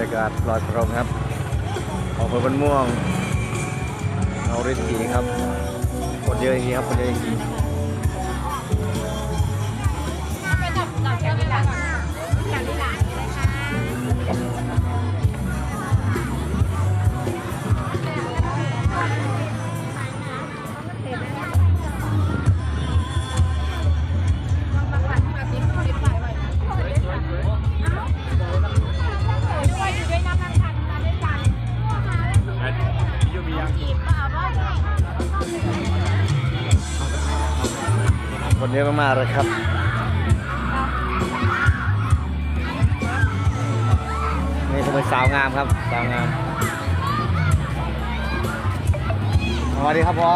รยากาศลอยกระทงครับออำเภอบ้านม่วงเอาฤทธิ์สีครับคนเยอะจริงครับคนเยอะจริง คนเยอะมากๆเลยครับนี่คือเป็นสาวงามครับสาวงามสวัสดีครับพ่อ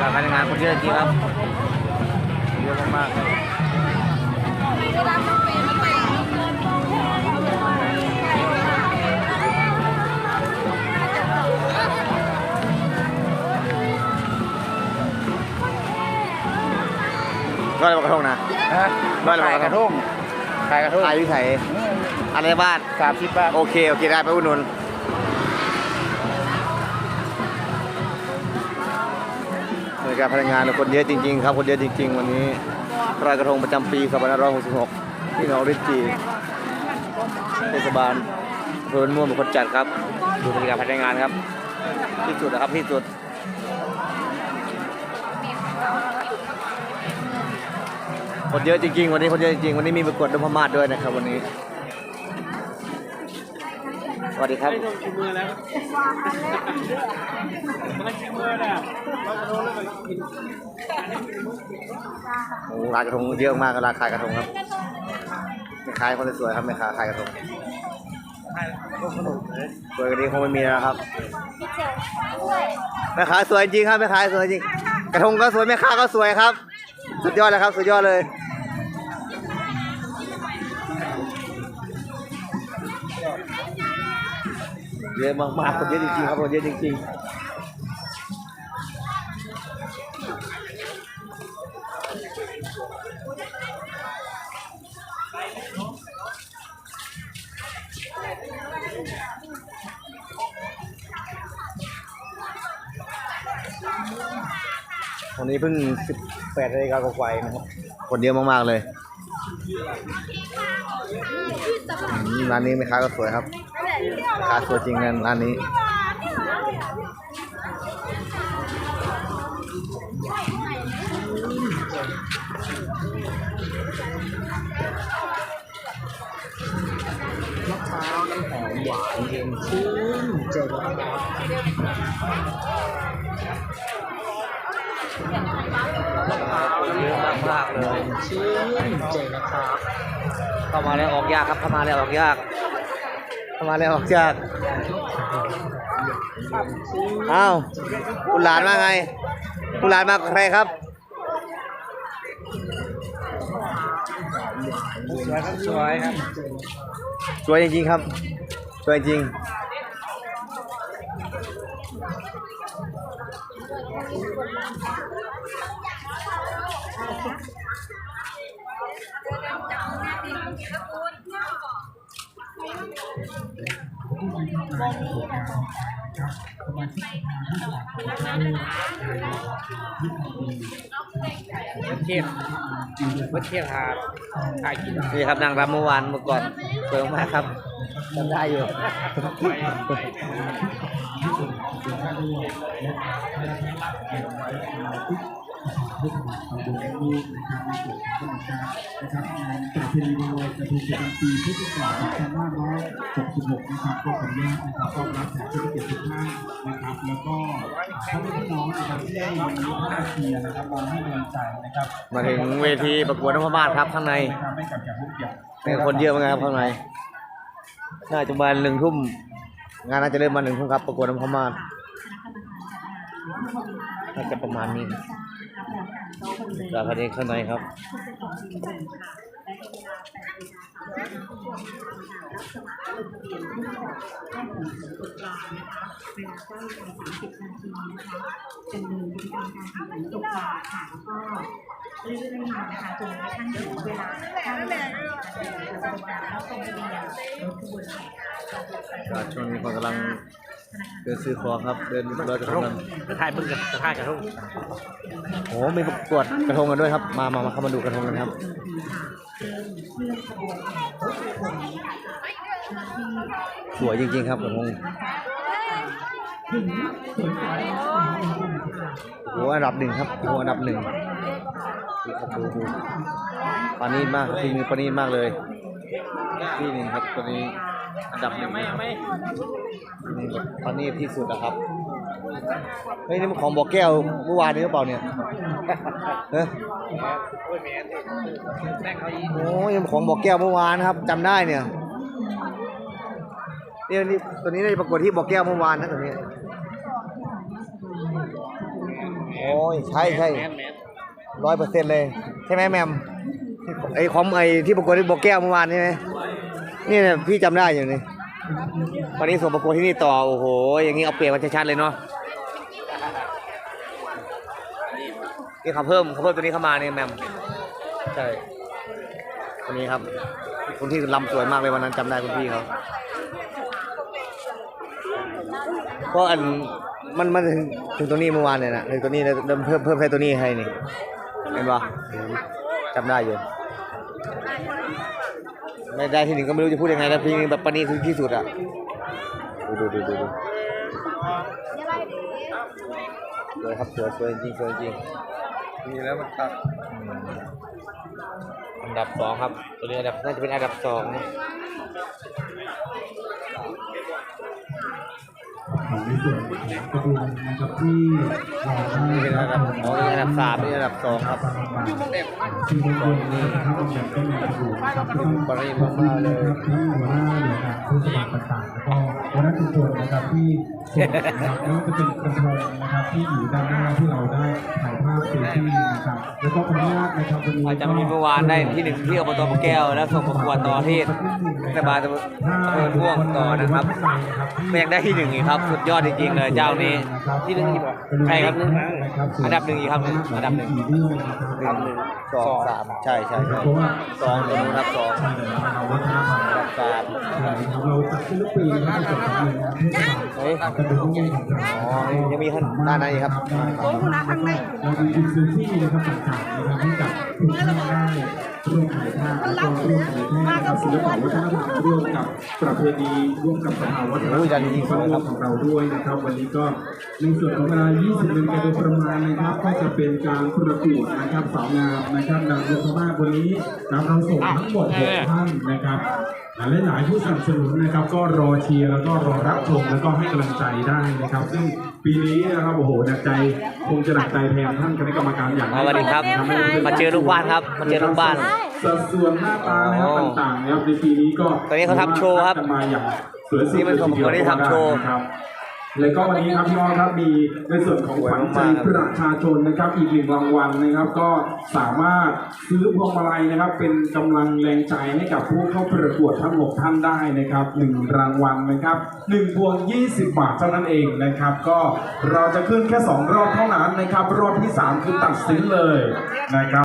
การงานคนเยอะจริงครับเยอะมากๆครับ ร้อยกระทงนะร้อยละขายกระทงขายกระทงอายุไทยอะไรบ้าน สามสิบบาทโอเค โอเค ได้ไปอุดหนุนบรรยากาศพนักงานคนเยอะจริง ๆ ครับ คนเยอะจริง ๆ วันนี้รอยกระทงประจำปี2566 ที่หนองริจีเทศบาลอำเภอบ้านม่วงเป็นคนจัดครับ ดูบรรยากาศพนักงานครับ ที่สุดนะครับที่สุด คนเยอะจริงๆ วันนี้คนเยอะจริงๆ วันนี้มีประกวดนพมาศด้วยนะครับวันนี้ สวัสดีครับชิมมือแล้วมันชิมมือน่ะเรากระทงแล้วมันกินโอ้ร้านกระทงเยอะมากร้านขายกระทงครับแม่ค้าคนสวยๆครับแม่ค้าขายกระทงสวยกว่านี้คงไม่มีแล้วครับแม่ค้าสวยจริงครับแม่ค้าสวยจริง กระทงก็สวยแม่ค้าก็สวยครับ สุดยอดเลยครับ สุดยอดเลยเยอะมากๆคนเยอะจริงๆครับคนเยอะจริงๆวันนี้เพิ่ง 18นาฬิกากว่าๆนะครับคนเยอะมากๆเลยอืมร้านนี้แม่ค้าก็สวยครับแม่ค้าสวยจริงนะร้านนี้ มะพร้าวน้ำหอมหวานเย็นชื่นใจนะครับากๆเลยชื่นใจนะครับเข้ามาแล้วออกยากครับเข้ามาแล้วออกยากเข้ามาแล้วออกยากอ้าวคุณหลานมาไง คุณหลานมากับใครครับสวยครับสวยครับสวยจริงๆครับสวยจริง เทียบว่าเทียบหาขายกินนี่ครับนางรำเมื่อวานเมื่อก่อนสวยมากครับจำได้อยู่ นะครับในส่วนของจังหวัดกานประเพณีลอยกระทงประจำปีพุทธศักราช2566นะครับก็ขออนุญาตนะครับต้อนรับแขกผู้เกียรติทุกท่านนะครับ แล้วก็พ่อแม่พี่น้องนะครับที่ได้วันนี้เข้ามาเชียร์นะครับมาให้กำลังใจนะครับมาถึงเวทีประกวดนพมาศครับข้างในนะครับให้กับแขกผู้เกียรติเป็นคนเยอะมากครับข้างในน่าจะประมาณหนึ่งทุ่มงานน่าจะเริ่มมาหนึ่งทุ่มครับประกวดนพมาศ น่าจะประมาณนี้จากประเด็นข้างในครับดำเนินกิจกรรมการแข่งขันตกปลาค่ะแล้วก็เรื่อยๆมานะคะจนกระทั่งถึงเวลา9นาฬิกาก็ช่วงนี้คนกำลัง เดินซื้อของครับ เดินลอยกระทงกันจะถ่ายมึงกับจะถ่ายกระทงโอ้มีประกวดกระทงกันด้วยครับ มามามาเข้ามาดูกระทงกันครับสวยจริง ๆ ครับกระทงโอ้อันดับหนึ่งครับโอ้อันดับหนึ่งดูครับดูดูปานีตมากทีนี้ปานีตมากเลย ที่หนึ่งครับตัวนี้ อันดับหนึ่งไม่นะครับไม่นี่แบบปานีตที่สุดนะครับเฮ้ยนี่มันของบอกแก้วเมื่อวานนี้หรือเปล่าเนี่ยเฮ้ยโอ้ยแม่แม่งเขาอีโอ้ยของบอกแก้วเมื่อวานนะครับจำได้เนี่ยเนี่ยนี่ตัวนี้ได้ประกวดที่บอกแก้วเมื่อวานนะตัวนี้โอ้ยใช่ใช่แม่แม่ร้อยเปอร์เซ็นต์เลย ใช่ไหมแมมไอของไอที่ประกวดที่บอกแก้วเมื่อวานใช่ไหม นี่เนี่ยพี่จำได้อยู่นี่วันนี้ส่งประกวดที่นี่ต่อ โอ้โห อย่างนี้เอาเปรียบกันชัดๆเลยเนาะนี่เขาเพิ่มเขาเพิ่มตัวนี้เข้ามาเนี่ยแมมใช่คนนี้ครับคนที่ลำสวยมากเลยวันนั้นจำได้คุณพี่เขาก็อันมันมันถึงถึงตัวนี้เมื่อวานเนี่ยนะถึงตัวนี้เลยเริ่มเพิ่มเพิ่มแค่ตัวนี้ให้นี่เห็นปะจำได้อยู่ ไม่ได้ที่หนึ่งก็ไม่รู้จะพูดยังไงแล้วพี่แบบปณีถึงที่สุดอะดูดูดูดูดูสวยครับสวยสวยจริงสวยจริงมีแล้วมันตัดอืมอันดับสองครับตัวนี้อันดับน่าจะเป็นอันดับสอง ในส่วนของกระบวนนะครับที่เราได้นี่เป็นอันดับอ๋อนี่อันดับสามนี่อันดับสองครับที่บนบนนะครับตำแหน่งก็มีกระบวนนะครับที่ต้องปณีมากเลยนะครับที่หัวหน้าหน่วยงานผู้สมัครต่างๆแล้วก็หัวหน้าชุมชนนะครับที่ ส่งนะครับแล้วก็จะเป็นกระทงนะครับที่อยู่ด้านหน้าที่เราได้ถ่ายภาพเซลฟี่นะครับแล้วก็ขออนุญาตนะครับวันนี้อาจารย์มีเมื่อวานได้ที่หนึ่งที่อบตปะแก้ว แล้วส่งประกวดต่อที่เทศบาลตำบลอำเภอม่วงต่อนะครับก็ยังได้ที่หนึ่งอีกครับ สุดยอดจริงๆเลยเจ้านี้ที่หนึ่งอีกเหรอใช่ครับอันดับหนึ่งอีกครับอันดับหนึ่งหนึ่งสองสามใช่ใช่ใช่เพราะว่าสองตัวนู้นครับสองใช่เราวัฒนธรรมอันดับสามใช่ครับเราจัดขึ้นทุกปีนะครับในส่งหน่วยงานเฮ้ยอ๋อยังมีข้างด้านในครับโอ้โหนะข้างในเรามีอินฟินิตี้นะครับต่างๆนะครับให้กับทุกท่านได้ร่วมถ่ายภาพแล้วก็ร่วมกันแพร่นะครับศิลปะวัฒนธรรมร่วมกับประเพณีร่วมกับสภาวัฒนธรรมของเราด้วยนะครับ วันนี้ก็ในส่วนของเวลา20นาฬิกาโดยประมาณนะครับ ก็จะเป็นการประกวดนะครับสาวงามนะครับนางรถมาวันนี้นะเราส่งทั้งหมด6ท่านนะครับ และหลายๆผู้สนับสนุนนะครับ ก็รอเชียร์แล้วก็รอรับชมแล้วก็ให้กำลังใจได้นะครับ ซึ่งปีนี้นะครับโอ้โหหนักใจคงจะหนักใจแทนท่านคณะกรรมการอย่างอ๋อสวัสดีครับมาเจอลูกบ้านครับมาเจอลูกบ้านสัดส่วนหน้าตานะครับต่างๆนะครับในปีนี้ก็ตอนนี้เขาทำโชว์ครับกันมาอย่างสวยสุดนี่มันของคนที่ทำโชว์นะครับ แล้วก็วันนี้ครับพี่น้องครับมีในส่วนของขวัญใจประชาชนนะครับอีกหนึ่งรางวัลนะครับ ก็สามารถซื้อพวงมาลัยนะครับ เป็นกำลังแรงใจให้กับผู้เข้าประกวดทั้งหกท่านได้นะครับหนึ่งรางวัลนะครับหนึ่งพวง20บาทเท่านั้นเองนะครับ ก็เราจะขึ้นแค่สองรอบเท่านั้นนะครับ รอบที่สามคือตัดสินเลยนะครับ